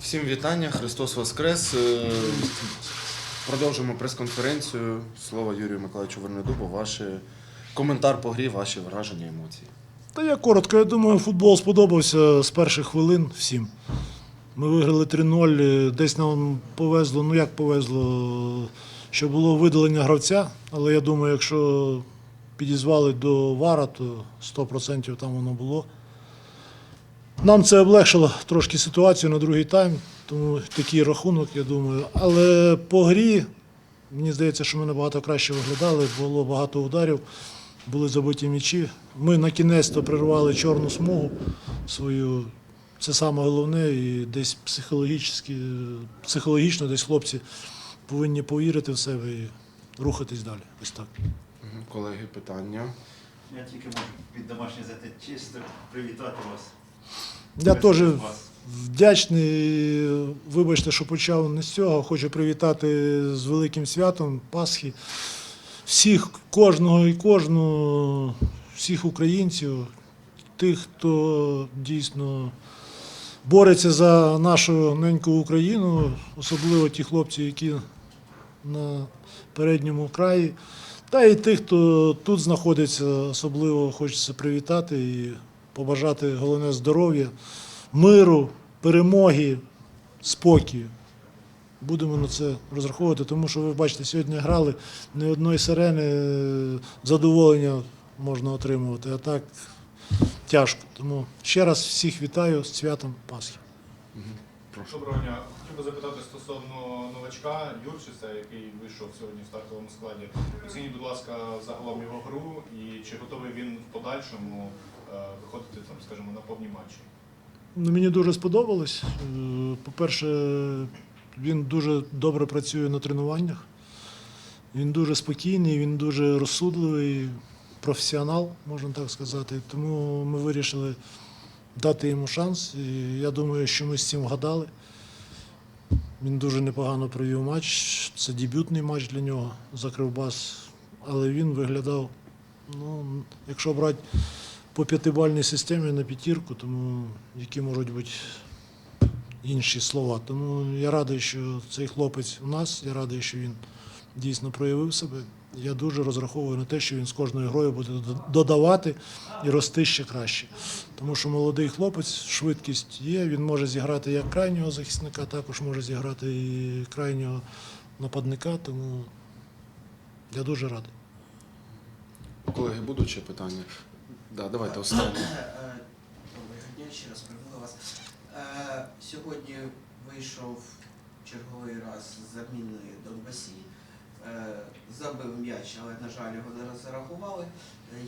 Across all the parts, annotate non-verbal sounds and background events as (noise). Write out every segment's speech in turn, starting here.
Всім вітання, Христос Воскрес. Е, Продовжуємо прес-конференцію. Слово Юрію Миколаївичу Вернедубу. Ваш коментар по грі, ваші враження, емоції. Та я коротко, я думаю, футбол сподобався з перших хвилин всім. Ми виграли 3-0. Десь нам повезло, ну як повезло, що було видалення гравця, але я думаю, якщо підізвали до вара, то 100% там воно було. Нам це облегшило трошки ситуацію на другий тайм, тому такий рахунок, я думаю. Але по грі, мені здається, що ми набагато краще виглядали, було багато ударів, були забиті м'ячі. Ми на кінець то прервали чорну смугу свою. Це саме головне, і десь психологічно, психологічно десь хлопці повинні повірити в себе і рухатись далі. Ось так. Колеги, питання. Я тільки можу під домашнє взяти чисто привітати вас. Я теж вдячний. Вибачте, що почав не з цього. Хочу привітати з великим святом Пасхи. Всіх, кожного і кожну, всіх українців, тих, хто дійсно бореться за нашу неньку Україну, особливо ті хлопці, які на передньому краї. Та і тих, хто тут знаходиться, особливо хочеться привітати і побажати головне здоров'я, миру, перемоги, спокою. Будемо на це розраховувати, тому що ви бачите, сьогодні грали не одної сирени е, задоволення можна отримувати, а так тяжко. Тому ще раз всіх вітаю з святом Пасхи. Доброго дня. Хотів би запитати стосовно новачка Юрчиса, який вийшов сьогодні в стартовому складі. Оцініть, будь ласка, загалом його гру і чи готовий він в подальшому виходити там, скажімо, на повні матчі? Ну, мені дуже сподобалось. Е, По-перше, він дуже добре працює на тренуваннях. Він дуже спокійний, він дуже розсудливий, професіонал, можна так сказати. Тому ми вирішили дати йому шанс. І я думаю, що ми з цим вгадали. Він дуже непогано провів матч. Це дебютний матч для нього за Кривбас. Але він виглядав, ну, якщо брати по п'ятибальній системі на п'ятірку, тому які можуть бути інші слова. Тому я радий, що цей хлопець у нас, я радий, що він дійсно проявив себе. Я дуже розраховую на те, що він з кожною грою буде додавати і рости ще краще. Тому що молодий хлопець, швидкість є, він може зіграти як крайнього захисника, також може зіграти і крайнього нападника, тому я дуже радий. Колеги, будуть ще питання? Да, давайте останнє. Е, Доброго дня, ще раз привела вас. Е, Сьогодні вийшов черговий раз з заміною Донбасі. Е, Забив м'яч, але, на жаль, його не зарахували.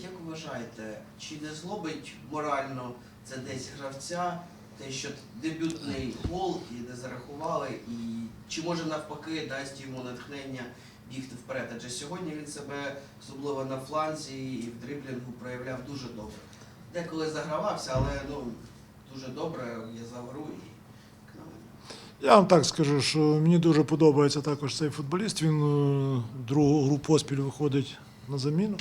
Як вважаєте, чи не злобить морально це десь гравця, те, що дебютний гол і не зарахували, і чи може навпаки дасть йому натхнення бігти вперед? Адже сьогодні він себе, особливо на фланзі і в дриблінгу, проявляв дуже добре. Деколи загравався, але ну, дуже добре я загру і. Я вам так скажу, що мені дуже подобається також цей футболіст. Він е, другу гру поспіль виходить на заміну.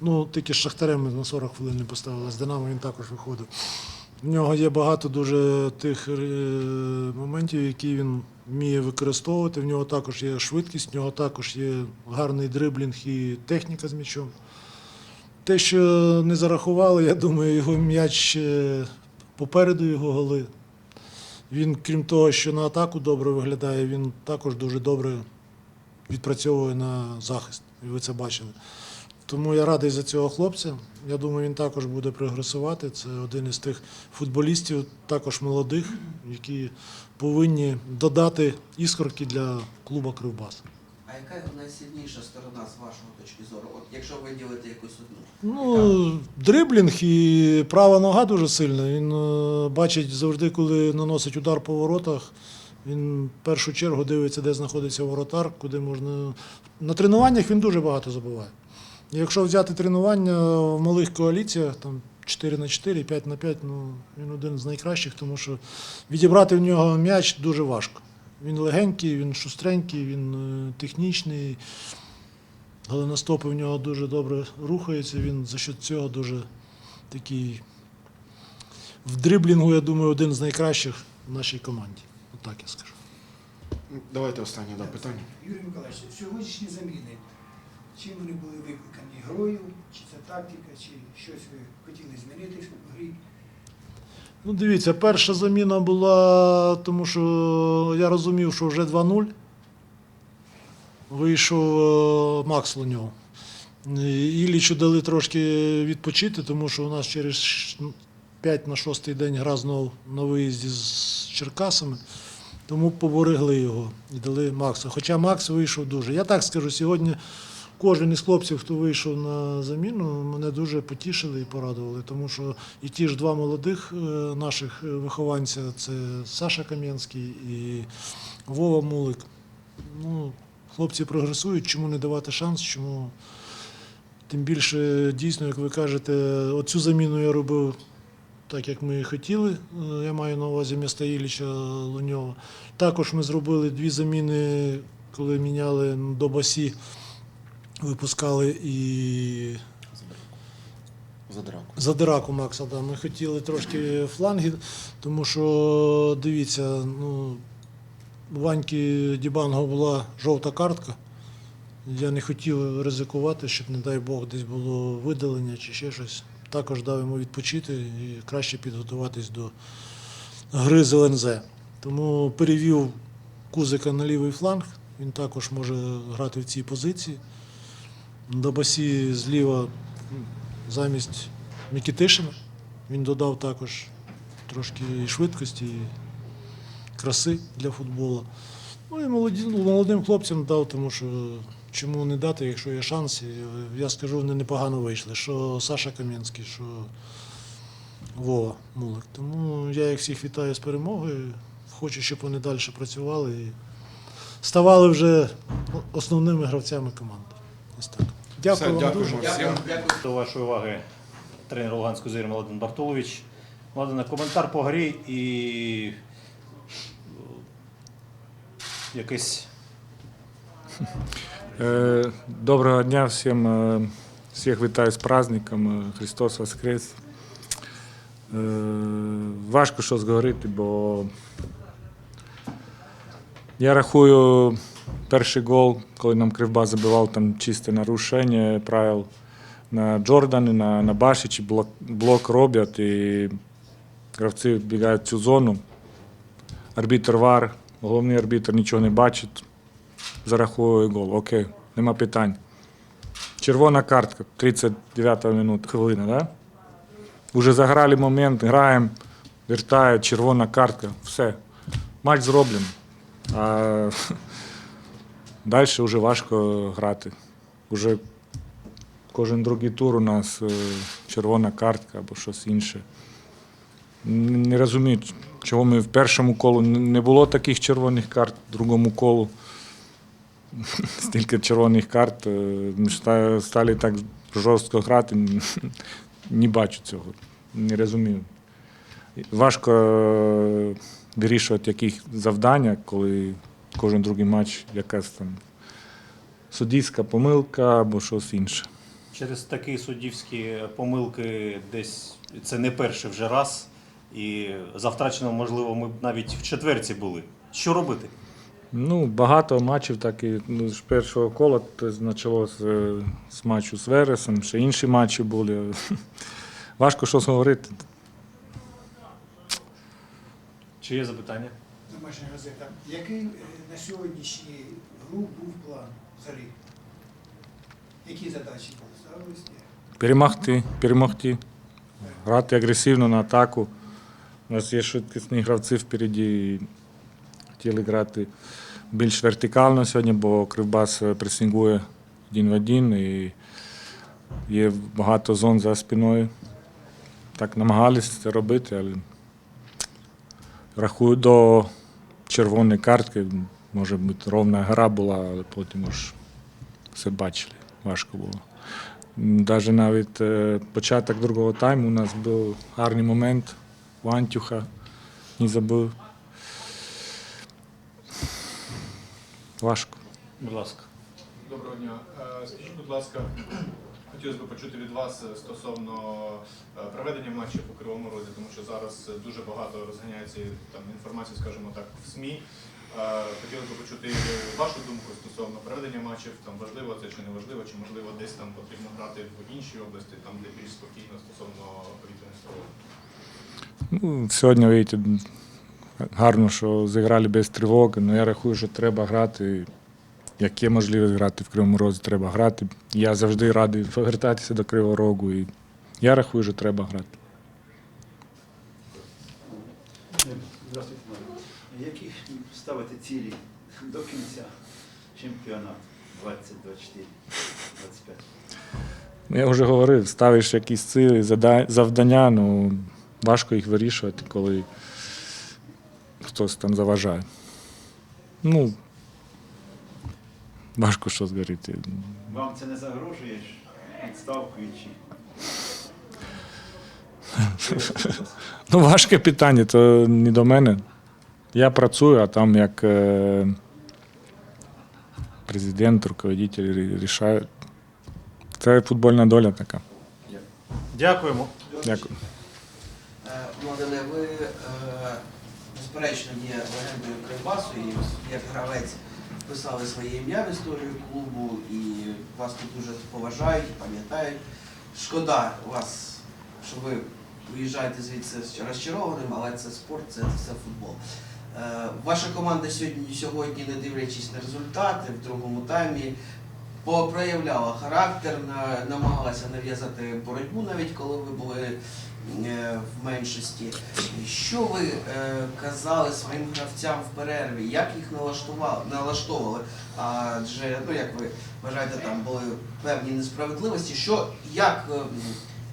Ну, тільки з Шахтарем на 40 хвилин не поставили, з Динамо він також виходив. В нього є багато дуже тих е, моментів, які він вміє використовувати. В нього також є швидкість, в нього також є гарний дриблінг і техніка з м'ячом. Те, що не зарахували, я думаю, його м'яч е, попереду його голи. Він, крім того, що на атаку добре виглядає, він також дуже добре відпрацьовує на захист. І ви це бачили. Тому я радий за цього хлопця. Я думаю, він також буде прогресувати. Це один із тих футболістів, також молодих, які повинні додати іскорки для клуба Кривбас. А яка найсильніша сторона з вашої точки зору? От якщо виділити якусь одну. Ну, дриблінг і права нога дуже сильна. Він е, бачить завжди, коли наносить удар по воротах. Він в першу чергу дивиться, де знаходиться воротар, куди можна. На тренуваннях він дуже багато забуває. Якщо взяти тренування в малих коаліціях, там 4 на 4, 5 на 5, ну він один з найкращих, тому що відібрати в нього м'яч дуже важко. Він легенький, він шустренький, він е, технічний. Голеностопи в нього дуже добре рухаються. Він за счет цього дуже такий в дриблінгу, я думаю, один з найкращих в нашій команді. Отак я скажу. Давайте останнє да, питання. Юрій Миколаївич, сьогоднішні заміни, чим вони були викликані? Грою, чи це тактика, чи щось ви хотіли змінити в грі? Ну, дивіться, перша заміна була, тому що я розумів, що вже 2-0. Вийшов е, Макс Луньов. І Іллічу дали трошки відпочити, тому що у нас через 5 на 6 день гра знов на виїзді з Черкасами. Тому поборегли його і дали Максу. Хоча Макс вийшов дуже. Я так скажу, сьогодні кожен із хлопців, хто вийшов на заміну, мене дуже потішили і порадували, тому що і ті ж два молодих е, наших вихованця це Саша Кам'янський і Вова Мулик. Ну, хлопці прогресують, чому не давати шанс, чому. Тим більше, дійсно, як ви кажете, оцю заміну я робив так, як ми і хотіли. Е, Я маю на увазі міста Ілліча Луньова. Також ми зробили дві заміни, коли міняли до басі, випускали і За драку. Макса. Да. Ми хотіли трошки фланги, тому що дивіться, ну, у Ваньки Дібанго була жовта картка. Я не хотів ризикувати, щоб, не дай Бог, десь було видалення чи ще щось. Також дав йому відпочити і краще підготуватись до гри з ЛНЗ. Тому перевів Кузика на лівий фланг. Він також може грати в цій позиції. До басі зліва замість Микітишина. Він додав також трошки і швидкості, і краси для футболу. Ну і ну, молодим хлопцям дав, тому що чому не дати, якщо є шанс. Е, Я скажу, вони непогано вийшли. Що Саша Кам'янський, що Вова Мулик. Тому я їх всіх вітаю з перемогою. Хочу, щоб вони далі працювали і ставали вже основними гравцями команди. Ось так. Дякую Все, вам дуже. всім. Дякую. До вашої уваги тренер Луганського зірі Младен Бартулович. Младене, коментар по грі і е, якийсь Е, Доброго дня всім. е, Всіх вітаю з праздником. Христос Воскрес. Важко щось говорити, бо я рахую перший гол, коли нам Кривбас забивав там чисте нарушення правил на Джордані, на, на Башичі, блок, блок роблять і гравці бігають в цю зону. Арбітр вар, головний арбітр нічого не бачить зараховує гол. Окей, нема питань. Червона картка, 39 минута, хвилина, да? Уже заграли момент, граємо, вертають, червона картка, все. Матч зроблений. А (laughs) далі вже важко грати. Уже кожен другий тур у нас е, червона картка або щось інше. Не розумію, чого ми в першому колу не було таких червоних карт, в другому колу (laughs) стільки червоних карт. е, Ми стали так жорстко грати. Не бачу цього. Не розумію. Важко е, вирішувати якісь завдання, коли кожен другий матч якась там суддівська помилка або щось інше. через такі суддівські помилки десь це не перший вже раз. І за втраченим, можливо, ми б навіть в четверці були. Що робити? Ну, багато матчів, так і ну, з першого кола почалося з, з матчу з Вересом, ще інші матчі були. (laughs) Важко щось говорити. Чи є запитання? Домашня газета. Який е, на сьогоднішню гру був план взагалі? Які задачі ставились? Перемогти, перемогти. Грати агресивно на атаку. У нас є швидкісні гравці впереді. Хотіли грати більш вертикально сьогодні, бо Кривбас е, пресингує один в один і є багато зон за спиною. Так намагалися це робити, але рахую до червоної картки. Може бути ровна гра була, але потім уж все бачили. Важко було. Навіть навіть е, початок другого тайму у нас був гарний момент. У Антюха не забив. Важко. Будь ласка. Доброго дня. Е, Скажіть, будь ласка, хотілося б почути від вас е, стосовно е, проведення матчів у Кривому Розі, тому що зараз дуже багато розганяється там інформації, скажімо так, в СМІ. Е, Хотілося б почути вашу думку стосовно проведення матчів, там важливо це чи не важливо, чи можливо десь там потрібно грати в іншій області, там де більш спокійно стосовно повітряних тривог. Ну, сьогодні, видите, гарно, що зіграли без тривоги, але я рахую, що треба грати. Як є можливість грати в Кривому Розі, треба грати. Я завжди радий повертатися до Кривого Рогу. І я рахую, що треба грати. Здравствуйте. Які ставити цілі до кінця чемпіонату 2024 25 Я вже говорив, ставиш якісь цілі, завдання, ну важко їх вирішувати, коли хтось там заважає. Ну, важко щось говорити. Вам це не загрожує відставкою чи? Ну, важке питання, то не до мене. Я працюю, а там як е, президент, руководитель рі- рішають. Це футбольна доля така. Дякуємо. Дякую. Е, ви е, безперечно є легендою Кривбасу і як гравець вписали своє ім'я в історію клубу і вас тут дуже поважають, пам'ятають. Шкода вас, що ви виїжджаєте звідси розчарованим, але це спорт, це все футбол. Е, Ваша команда сьогодні, сьогодні, не дивлячись на результати, в другому таймі проявляла характер, намагалася нав'язати боротьбу, навіть коли ви були в меншості. Що ви е, казали своїм гравцям в перерві? Як їх налаштували, налаштовували? Адже, ну як ви вважаєте, там були певні несправедливості. Що, як, е,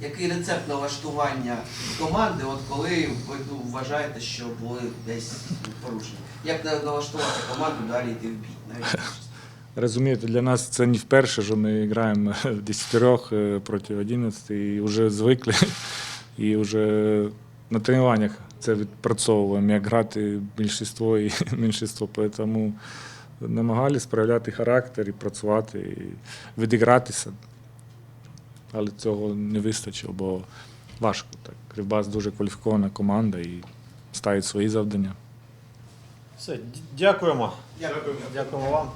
який рецепт налаштування команди, от коли ви ну, вважаєте, що були десь порушення? Як налаштувати команду далі йти в бій? Розумієте, для нас це не вперше, що ми граємо (laughs) в 10 е, проти 11 і вже звикли. І вже на тренуваннях це відпрацьовуємо, як грати більшіство і (laughs) меншіство. Тому намагалися справляти характер і працювати, і відігратися. Але цього не вистачило, бо важко. Так. Кривбас дуже кваліфікована команда і ставить свої завдання. Все, дякуємо. Дякую. Дякуємо вам.